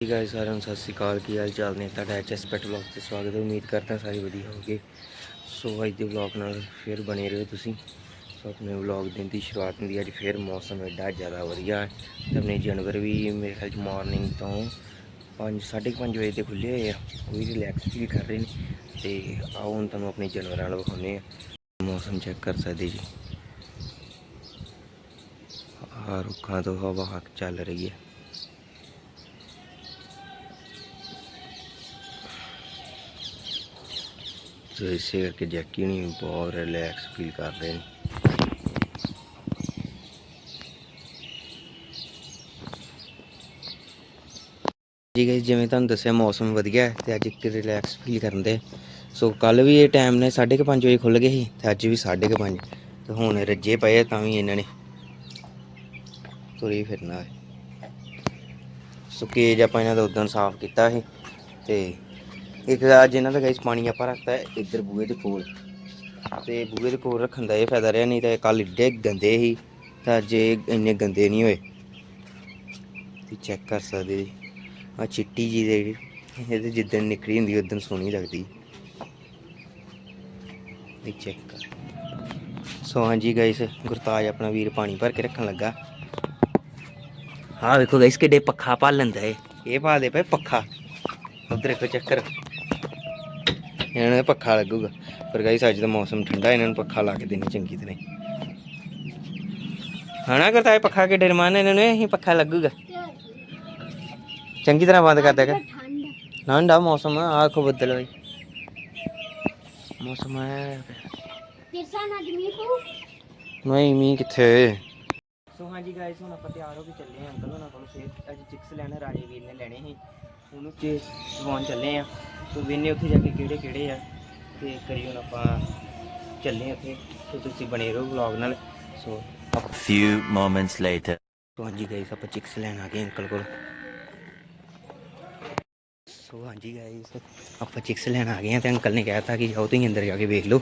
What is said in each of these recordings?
ਜੀ ਗਾਇਸ ਸਾਰਿਆਂ ਨੂੰ ਸਤਿ ਸ਼੍ਰੀ ਅਕਾਲ। ਕੀ ਹਾਲ ਚਾਲ ਨੇ? ਤੁਹਾਡਾ ਐਚਐਸ ਪੈਟ ਵਲੌਗ ਤੇ ਸਵਾਗਤ ਹੈ। ਉਮੀਦ ਕਰਦਾ ਸਾਰੇ ਵਧੀਆ ਹੋਗੇ ਸੋ ਅੱਜ ਦੇ ਵਲੌਗ ਨਾਲ ਫਿਰ ਬਣੇ ਰਹੋ ਤੁਸੀਂ। ਸੋ ਆਪਣੇ ਵਲੌਗ ਦਿਨ ਦੀ ਸ਼ੁਰੂਆਤ ਹੁੰਦੀ ਅੱਜ ਫਿਰ ਮੌਸਮ ਐਡਾ ਜ਼ਿਆਦਾ ਵਧੀਆ ਹੈ। ਤੇ ਆਪਣੇ ਜਾਨਵਰ ਵੀ ਮੇਰੇ ਖਿਆਲ ਚ ਮਾਰਨਿੰਗ ਤੋਂ 5 5:30 ਵਜੇ ਤੇ ਖੁੱਲੇ ਹੋਏ ਆ। ਉਹ ਵੀ ਰਿਲੈਕਸ ਫੀਲ ਕਰ ਰਹੇ ਨੇ। ਤੇ ਆਓ ਹੁਣ ਤੁਹਾਨੂੰ ਆਪਣੇ ਜਾਨਵਰਾਂ ਨਾਲ ਵਿਖਾਉਂਦੇ ਆ ਮੌਸਮ ਚੈੱਕ ਕਰ ਸਕਦੇ ਜੀ। ਆਹ ਰੁੱਖਾਂ ਤੋਂ ਹਵਾ ਹੱਕ ਚੱਲ ਰਹੀ ਹੈ। ਸੋ ਇਸੇ ਕਰਕੇ ਜੈਕੀ ਨਹੀਂ ਬਹੁਤ ਰਿਲੈਕਸ ਫੀਲ ਕਰਦੇ ਨੇ। ਜੀ ਗਾਇਸ ਜਿਵੇਂ ਤੁਹਾਨੂੰ ਦੱਸਿਆ, ਮੌਸਮ ਵਧੀਆ ਹੈ ਤੇ ਅੱਜ ਇੱਕ ਰਿਲੈਕਸ ਫੀਲ ਕਰਨ ਦੇ। ਸੋ ਕੱਲ ਵੀ ਇਹ ਟਾਈਮ ਨੇ 5:30 ਵਜੇ ਖੁੱਲ ਗਏ ਸੀ ਤੇ ਅੱਜ ਵੀ 5:30 ਤੇ ਹੁਣ ਰੱਜੇ ਪਏ ਤਾਂ ਵੀ ਇਹਨਾਂ ਨੇ ਤੁਰੀ ਫਿਰਨਾ ਸੋ ਕੇਜ ਆਪਾਂ ਇਹਨਾਂ ਦਾ ਉਦੋਂ ਸਾਫ਼ ਕੀਤਾ ਸੀ ਤੇ ਇੱਕ ਅੱਜ ਇਹਨਾਂ ਦਾ ਗਾਇਸ ਪਾਣੀ ਆਪਾਂ ਰੱਖਤਾ ਹੈ, ਇੱਧਰ ਬੂਹੇ ਦੇ ਕੋਲ। ਤੇ ਬੂਹੇ ਦੇ ਕੋਲ ਰੱਖਣ ਦਾ ਇਹ ਫਾਇਦਾ ਰਿਹਾ, ਨਹੀਂ ਤਾਂ ਕੱਲ ਏਡੇ ਗੰਦੇ ਸੀ, ਤਾਂ ਅੱਜ ਇੰਨੇ ਗੰਦੇ ਨਹੀਂ ਹੋਏ। ਤੇ ਚੈੱਕ ਕਰ ਸਕਦੇ ਜੀ। ਆ ਚਿੱਟੀ ਜੀ ਦੇ ਇਹਦੇ ਜਿੱਦਣ ਨਿਕਲੀ ਹੁੰਦੀ ਉਦੋਂ ਸੋਹਣੀ ਲੱਗਦੀ। ਇਹ ਚੈੱਕ ਕਰ। ਸੋ ਹਾਂਜੀ ਗਾਇਸ ਗੁਰਤਾਜ ਆਪਣਾ ਵੀਰ ਪਾਣੀ ਭਰ ਕੇ ਰੱਖਣ ਲੱਗਾ। ਹਾਂ ਵੇਖੋ ਗਾਇਸ ਕਿੱਡੇ ਪੱਖਾ ਪਾ ਲੈਂਦਾ ਏ ਇਹ ਪਾ ਦੇ ਪਏ ਪੱਖਾ। ਉਧਰ ਦੇਖੋ ਚੱਕਰ ਇਹਨਾਂ ਨੂੰ ਪੱਖਾ ਲੱਗੂਗਾ। ਪਰ ਗਾਇਸ ਅੱਜ ਦਾ ਮੌਸਮ ਠੰਡਾ ਇਹਨਾਂ ਨੂੰ ਪੱਖਾ ਲਾ ਕੇ ਦੇਣੀ ਚੰਗੀ ਤਰ੍ਹਾਂ ਹਣਾ ਕਰਤਾ ਇਹ ਪੱਖਾ ਕੇ ਡਰ ਮਾਨ ਇਹਨਾਂ ਨੂੰ? ਇਹ ਪੱਖਾ ਲੱਗੂਗਾ। ਚੰਗੀ ਤਰ੍ਹਾਂ ਬੰਦ ਕਰ ਦੇਗਾ ਠੰਡਾ ਮੌਸਮ ਆ ਆਖੋ ਬੱਦਲ ਹੋਈ ਮੌਸਮ ਹੈ ਕਿਰਸਾ ਨਾ ਜਮੀ ਕੋ ਨਹੀਂ ਮੀਂਹ ਕਿੱਥੇ? ਸੋ ਹਾਂਜੀ ਗਾਇਸ ਹੁਣ ਆਪਾਂ ਤਿਆਰ ਹੋ ਕੇ ਚੱਲੇ ਆਂ ਅੰਕਲ ਉਹਨਾਂ ਕੋਲ। ਫੇਰ ਅੱਜ ਚਿਕਸ ਲੈਣ ਰਾਜੇ ਵੀਰ ਨੇ ਲੈਣੇ ਸੀ। ਉਹਨੂੰ ਚ ਸਵਾਉਣ ਚੱਲੇ ਆ। ਸੋ ਵੇਨੇ ਉੱਥੇ ਜਾ ਕੇ ਕਿਹੜੇ ਕਿਹੜੇ ਆ ਤੇ ਕਰੀ ਹੁਣ ਆਪਾਂ ਚੱਲੇ ਆਂ ਉੱਥੇ। ਸੋ ਤੁਸੀਂ ਬਣੇ ਰਹੋ ਵਲੌਗ ਨਾਲ। ਸੋ ਆਪਾਂ Few moments later. ਸੋ ਹਾਂਜੀ ਗਾਇਸ ਆਪਾਂ ਚਿਕਸ ਲੈਣ ਆ ਗਏ ਅੰਕਲ ਕੋਲ। ਸੋ ਹਾਂਜੀ ਗਾਇਸ ਆਪਾਂ ਚਿਕਸ ਲੈਣ ਆ ਗਏ ਆ ਤੇ ਅੰਕਲ ਨੇ ਕਹਿਤਾ ਕਿ ਜਾਓ ਤੁਸੀਂ ਅੰਦਰ ਜਾ ਕੇ ਵੇਖ ਲਓ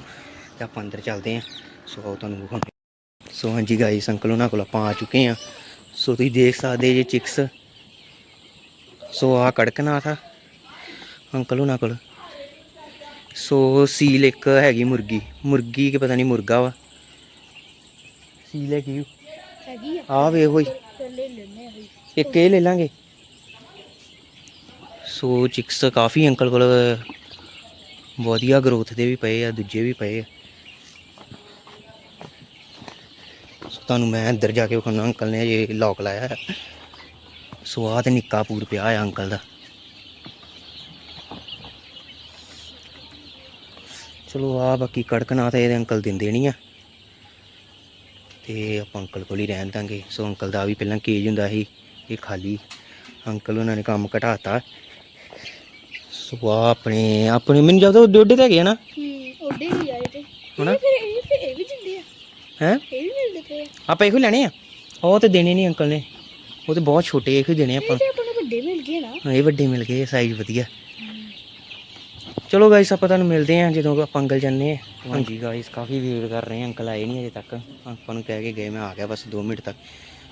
ਤੇ ਆਪਾਂ ਅੰਦਰ ਚੱਲਦੇ ਆ। ਸੋ ਆਓ ਤੁਹਾਨੂੰ ਵਿਖਾਉਂਦੇ ਸੋ ਹਾਂਜੀ ਗਾਇਸ ਅੰਕਲ ਉਹਨਾਂ ਕੋਲ ਆਪਾਂ ਆ ਚੁੱਕੇ ਆ। ਸੋ ਤੁਸੀਂ ਦੇਖ ਸਕਦੇ ਜੇ ਚਿਕਸ ਸੋ ਆ ਕੜਕਨਾਥ ਆ ਅੰਕਲ ਉਹਨਾਂ ਕੋਲ। ਸੋ ਸੀਲ ਇੱਕ ਹੈਗੀ ਮੁਰਗੀ। ਮੁਰਗੀ ਕਿ ਪਤਾ ਨਹੀਂ ਮੁਰਗਾ ਵਾ। ਸੀਲ ਹੈ ਕੀ ਹੈਗੀ ਆ। ਆ ਵੇ ਹੋਈ ਇੱਕ ਇਹ ਲੈ ਲਾਂਗੇ। ਸੋ ਚਿਕਸ ਕਾਫੀ ਅੰਕਲ ਕੋਲ ਵਧੀਆ ਗਰੋਥ ਦੇ ਵੀ ਪਏ ਆ ਦੂਜੇ ਵੀ ਪਏ ਆ। ਸੋ ਤੁਹਾਨੂੰ ਮੈਂ ਅੰਦਰ ਜਾ ਕੇ ਵਿਖਾਉਣਾ ਅੰਕਲ ਨੇ ਇਹ ਲੌਕ ਲਾਇਆ ਹੈ ਸੋ ਆਹ ਤੇ ਨਿੱਕਾ ਪੂਰ ਪਿਆ ਆ ਅੰਕਲ ਦਾ। ਚਲੋ ਆ ਬਾਕੀ ਕੜਕਨਾ ਤਾਂ ਇਹਦੇ ਅੰਕਲ ਦਿੰਦੇ ਨਹੀਂ ਆ। ਤੇ ਆਪਾਂ ਅੰਕਲ ਕੋਲ ਹੀ ਰਹਿਣ ਦਾਂਗੇ। ਸੋ ਅੰਕਲ ਦਾ ਵੀ ਪਹਿਲਾਂ ਕੇਜ ਹੁੰਦਾ ਸੀ ਇਹ ਖਾਲੀ। ਅੰਕਲ ਉਹਨਾਂ ਨੇ ਕੰਮ ਘਟਾਤਾ। ਸੋ ਆਹ ਆਪਣੇ ਆਪਣੇ ਮੈਨੂੰ ਜਦੋਂ ਡੋਡੇ ਤੇ ਹੈਗੇ ਆ ਨਾ। ਹੂੰ ਉਹਦੇ ਵੀ ਆਏ ਤੇ? ਇਹ ਫਿਰ ਇਹ ਵੀ ਦਿੰਦੇ ਆ। ਹੈ? ਇਹ ਵੀ ਮਿਲਦੇ ਪਏ ਆ। ਆਪਾਂ ਇਹੋ ਲੈਣੇ ਆ। ਉਹ ਤੇ ਦੇਣੇ ਨਹੀਂ ਅੰਕਲ ਨੇ। ਉਹ ਤੇ ਬਹੁਤ ਛੋਟੇ ਇਹੋ ਦੇਣੇ ਆਪਾਂ ਇਹ ਵੱਡੇ ਮਿਲ ਗਏ ਨਾ। ਹਾਂ, ਇਹ ਵੱਡੇ ਮਿਲ ਗਏ ਸਾਈਜ਼ ਵਧੀਆ। ਚਲੋ ਗਾਇਸ ਆਪਾਂ ਤੁਹਾਨੂੰ ਮਿਲਦੇ ਹਾਂ ਜਦੋਂ ਆਪਾਂ ਅੰਕਲ ਜਾਂਦੇ ਹਾਂ। ਹਾਂਜੀ ਗਾਇਸ ਕਾਫੀ ਵੇਟ ਕਰ ਰਹੇ ਹਾਂ ਅੰਕਲ ਆਏ ਨਹੀਂ ਅਜੇ ਤੱਕ। ਆਪਾਂ ਨੂੰ ਕਹਿ ਕੇ ਗਏ ਮੈਂ ਆ ਗਿਆ ਬਸ 2 ਮਿੰਟ ਤੱਕ।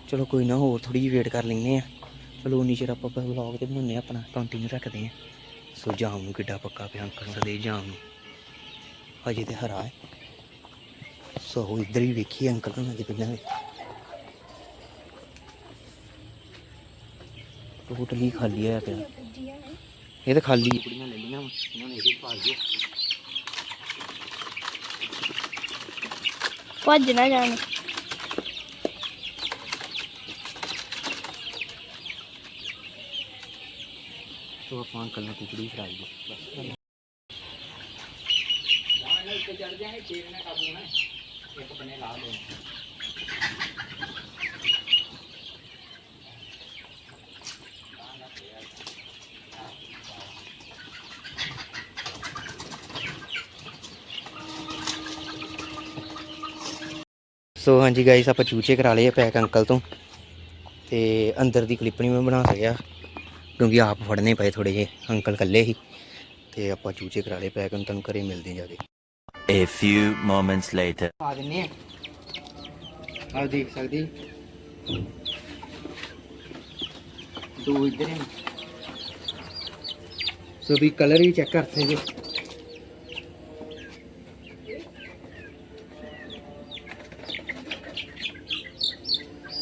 ਚਲੋ ਕੋਈ ਨਾ ਹੋਰ ਥੋੜੀ ਜਿਹੀ ਵੇਟ ਕਰ ਲੈਂਦੇ ਆ ਚਲੋ ਉਨੀ ਚਿਰ ਆਪਾਂ ਵਲੌਗ ਤੇ ਬਣਾਉਂਦੇ ਆਪਣਾ ਕੰਟੀਨਿਊ ਰੱਖਦੇ ਹਾਂ। ਸੋ ਜਾਮ ਨੂੰ ਕਿੱਡਾ ਪੱਕਾ ਪਿਆ ਅੰਕਲ ਦਾ ਦੇ ਜਾਮ ਨੂੰ। ਹਜੇ ਤੇ ਹਰਾ ਹੈ। ਸੋ ਉਹ ਇੱਧਰ ਹੀ ਵੇਖੀ ਅੰਕਲ ਨੂੰ ਅਜੇ ਪਹਿਲਾਂ ਵੀ ਟੋਟਲੀ ਖਾਲੀ ਹੋਇਆ ਪਿਆ ਇਹ ਤਾਂ ਖਾਲੀ ਕੁੜੀਆਂ ਲੈ ਲਈਆਂ ਵਾ, ਇਹਨਾਂ ਨੇ ਇਹਦੇ 'ਚ ਪਾ ਦਿਆ ਭੱਜ ਨਾ ਜਾਣ ਸੋ ਆਪਾਂ ਅੰਕਲ ਨੂੰ ਕੁਕੜੀ ਫਰਾਈ ਦੀ ਬਸ ਸੋ ਹਾਂਜੀ ਗਾਇਸ ਆਪਾਂ ਚੂਚੇ ਕਰਾ ਲਏ ਆ ਪੈਕ ਅੰਕਲ ਤੋਂ। ਤੇ ਅੰਦਰ ਦੀ ਕਲਿੱਪ ਨਹੀਂ ਮੈਂ ਬਣਾ ਸਕਿਆ ਕਿਉਂਕਿ ਆਪ ਫੜਨੇ ਪਏ ਥੋੜੇ ਜਿਹੇ ਅੰਕਲ ਇਕੱਲੇ ਸੀ ਤੇ ਆਪਾਂ ਚੂਚੇ ਕਰਾ ਲਏ ਪੈਕ ਤੁਹਾਨੂੰ ਘਰੇ ਮਿਲਦੇ ਜਾ ਕੇ। A few moments later. ਆ ਦਿੰਨੇ ਆ। ਆ ਦੇਖ ਸਕਦੇ ਦੋ ਇੱਧਰ ਸੋ ਵੀ ਕਲਰ ਵੀ ਚੈੱਕ ਕਰ ਸਕਦੇ ਜੀ।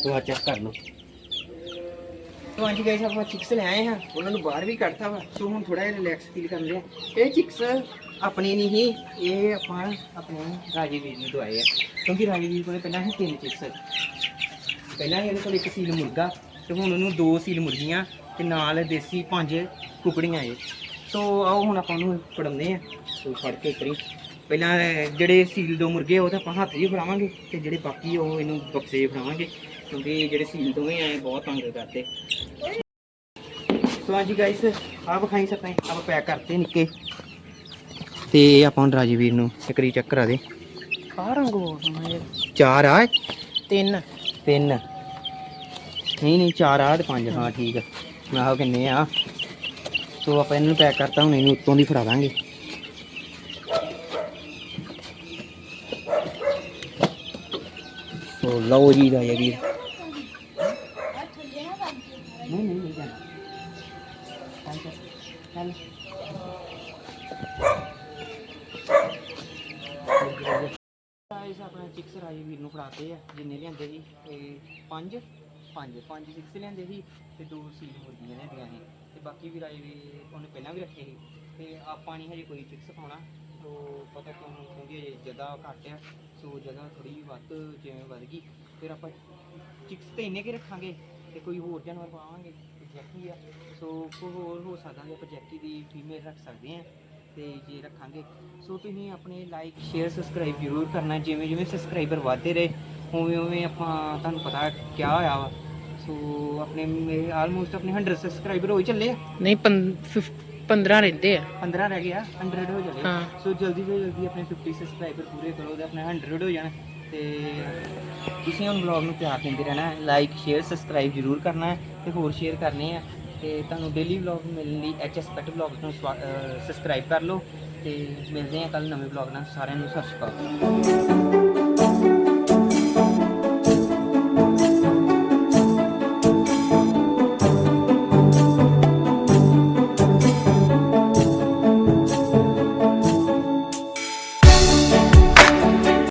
ਸੋ ਆ ਚੈੱਕ ਕਰ ਲਓ। ਹਾਂਜੀ ਗਾਇਸ ਆਪਾਂ ਚਿਕਸ ਲੈ ਆਏ ਹਾਂ। ਉਹਨਾਂ ਨੂੰ ਬਾਹਰ ਵੀ ਕੱਢਤਾ ਵਾ। ਸੋ ਹੁਣ ਥੋੜਾ ਜਿਹਾ ਰਿਲੈਕਸ ਫੀਲ ਕਰਦੇ ਆ। ਇਹ ਚਿਕਸ ਆਪਣੀ ਨਹੀਂ ਸੀ ਇਹ ਆਪਾਂ ਆਪਣੇ ਰਾਜੀ ਵੀਰ ਨੂੰ ਦਵਾਏ ਆ। ਕਿਉਂਕਿ ਰਾਜੀ ਵੀਰ ਕੋਲੇ ਪਹਿਲਾਂ ਸੀ ਤਿੰਨ ਚਿਕਸ। ਪਹਿਲਾਂ ਸੀ ਇਹਦੇ ਕੋਲ ਇੱਕ ਸੀਲ ਮੁਰਗਾ ਤੇ ਹੁਣ ਉਹਨੂੰ ਦੋ ਸੀਲ ਮੁਰਗੀਆਂ ਤੇ ਨਾਲ ਦੇਸੀ ਪੰਜ ਕੁਕੜੀਆਂ ਏ ਸੋ ਆਓ ਹੁਣ ਆਪਾਂ ਉਹਨੂੰ ਫੜਾਉਂਦੇ ਆ। ਸੋ ਫੜ ਕੇ ਕਰੀ। ਪਹਿਲਾਂ ਜਿਹੜੇ ਸੀਲ ਦੋ ਮੁਰਗੇ ਉਹ ਤਾਂ ਆਪਾਂ ਹੱਥ 'ਚ ਹੀ ਫੜਾਵਾਂਗੇ ਤੇ ਜਿਹੜੇ ਬਾਕੀ ਉਹ ਇਹਨੂੰ ਬਕਸੇ 'ਚ ਫੜਾਵਾਂਗੇ। ਕਿਉਂਕਿ ਜਿਹੜੇ ਸੀਲ ਦੋਵੇਂ ਆਏ ਬਹੁਤ ਤੰਗ ਕਰਦੇ। ਸੋ ਹਾਂਜੀ ਗਾਇਸ ਆਹ ਵਿਖਾਈ ਸਕਦੇ ਆਪਾਂ ਪੈਕ ਕਰਤੇ ਨਿੱਕੇ। ਤੇ ਆਪਾਂ ਰਾਜਵੀਰ ਨੂੰ ਸਕਰੀ ਚੈੱਕ ਕਰਾ ਦੇ। ਆ ਰੰਗ ਬਹੁਤ ਸੋਹਣਾ ਯਾਰ ਚਾਰ ਆ ਤਿੰਨ। ਤਿੰਨ। ਨਹੀਂ ਨਹੀਂ ਚਾਰ ਆ ਤੇ ਪੰਜ। ਹਾਂ ਠੀਕ ਆ। ਮੈਂ ਆਹ ਕਿੰਨੇ ਆ? ਸੋ ਆਪਾਂ ਇਹਨੂੰ ਪੈਕ ਕਰਤਾ ਹੁਣ ਇਹਨੂੰ ਉੱਤੋਂ ਦੀ ਫੜਾ ਦਾਂਗੇ। ਸੋ ਲਓ ਜੀ ਦਾ ਚੱਲ ਗਾਇਸ ਆਪਣਾ ਚਿਕਸ ਰਾਜੀ ਵੀਰ ਨੂੰ ਫੜਾਤੇ ਆ, ਜਿੰਨੇ ਲਿਆਂਦੇ ਸੀ ਇਹ ਪੰਜ ਪੰਜ ਪੰਜ ਚਿਕਸ ਲਿਆਂਦੇ ਸੀ, ਤੇ ਦੋ ਸੀਲ ਮੁਰਗੀਆਂ ਲਿਆਂਦੀਆਂ ਸੀ। ਤੇ ਬਾਕੀ ਵੀ ਰਾਜੀ ਵੀ ਉਹਨੇ ਪਹਿਲਾਂ ਵੀ ਰੱਖੇ ਸੀ, ਤੇ ਆਪਾਂ ਨਹੀਂ ਹਜੇ ਕੋਈ ਚਿਕਸ ਪਾਉਣਾ ਸੋ ਪਤਾ ਕਿਉਂ ਕਿਉਂਕਿ ਹਜੇ ਜਗ੍ਹਾ ਘੱਟ ਆ, ਸੋ ਜਗ੍ਹਾ ਥੋੜੀ ਵੱਧ ਜਿਵੇਂ ਵੱਧ ਗਈ। ਫਿਰ ਆਪਾਂ ਚਿਕਸ ਤੇ ਇੰਨੇ ਕੇ ਰੱਖਾਂਗੇ, ਤੇ ਕੋਈ ਹੋਰ ਜਾਨਵਰ ਪਾਵਾਂਗੇ। ਜੈਕੀ ਆ। ਸੋ ਕੋਈ ਹੋਰ ਹੋ ਸਕਦਾ ਆਪਾਂ ਜੈਕੀ ਦੀ ਫੀਮੇਲ ਰੱਖ ਸਕਦੇ ਆ ਤੇ ਜੇ ਰੱਖਾਂਗੇ। ਸੋ ਤੁਸੀਂ ਆਪਣੇ ਲਾਈਕ ਸ਼ੇਅਰ ਸਬਸਕ੍ਰਾਈਬ ਜ਼ਰੂਰ ਕਰਨਾ ਜਿਵੇਂ ਜਿਵੇਂ ਸਬਸਕ੍ਰਾਈਬਰ ਵਧਦੇ ਰਹੇ ਉਵੇਂ ਉਵੇਂ ਆਪਾਂ ਤੁਹਾਨੂੰ ਪਤਾ ਕਿਆ ਹੋਇਆ ਵਾ। ਸੋ ਆਪਣੇ ਮੇਰੇ ਆਲਮੋਸਟ ਆਪਣੇ 100 ਸਬਸਕ੍ਰਾਈਬਰ ਹੋ ਹੀ ਚੱਲੇ ਆ। ਨਹੀਂ 15 ਰਹਿੰਦੇ ਆ। 15 ਰਹਿ ਗਿਆ 100 ਹੋ ਹਾਂ। ਸੋ ਜਲਦੀ ਤੋਂ ਜਲਦੀ ਆਪਣੇ 50 ਸਬਸਕ੍ਰਾਈਬਰ ਪੂਰੇ ਕਰੋ ਤੇ ਆਪਣੇ 100 ਹੋ ਜਾਣ। ਤੇ ਤੁਸੀਂ ਹੁਣ ਵਲੌਗ ਨੂੰ ਪਿਆਰ ਦਿੰਦੇ ਰਹਿਣਾ ਲਾਈਕ ਸ਼ੇਅਰ ਸਬਸਕ੍ਰਾਈਬ ਜ਼ਰੂਰ ਕਰਨਾ। ਹੈ ਤੇ ਹੋਰ ਸ਼ੇਅਰ ਕਰਨੇ ਆ। ਤੇ ਤੁਹਾਨੂੰ ਡੇਲੀ ਵਲੌਗ ਮਿਲਣ ਲਈ ਐਚਐਸ ਪੈਟ ਵਲੌਗ ਨੂੰ ਸਬਸਕ੍ਰਾਈਬ ਕਰ ਲਓ ਤੇ ਮਿਲਦੇ ਆ ਕੱਲ ਨਵੇਂ ਵਲੌਗ ਨਾਲ। ਸਾਰਿਆਂ ਨੂੰ ਸਤਿ ਸ਼੍ਰੀ ਅਕਾਲ।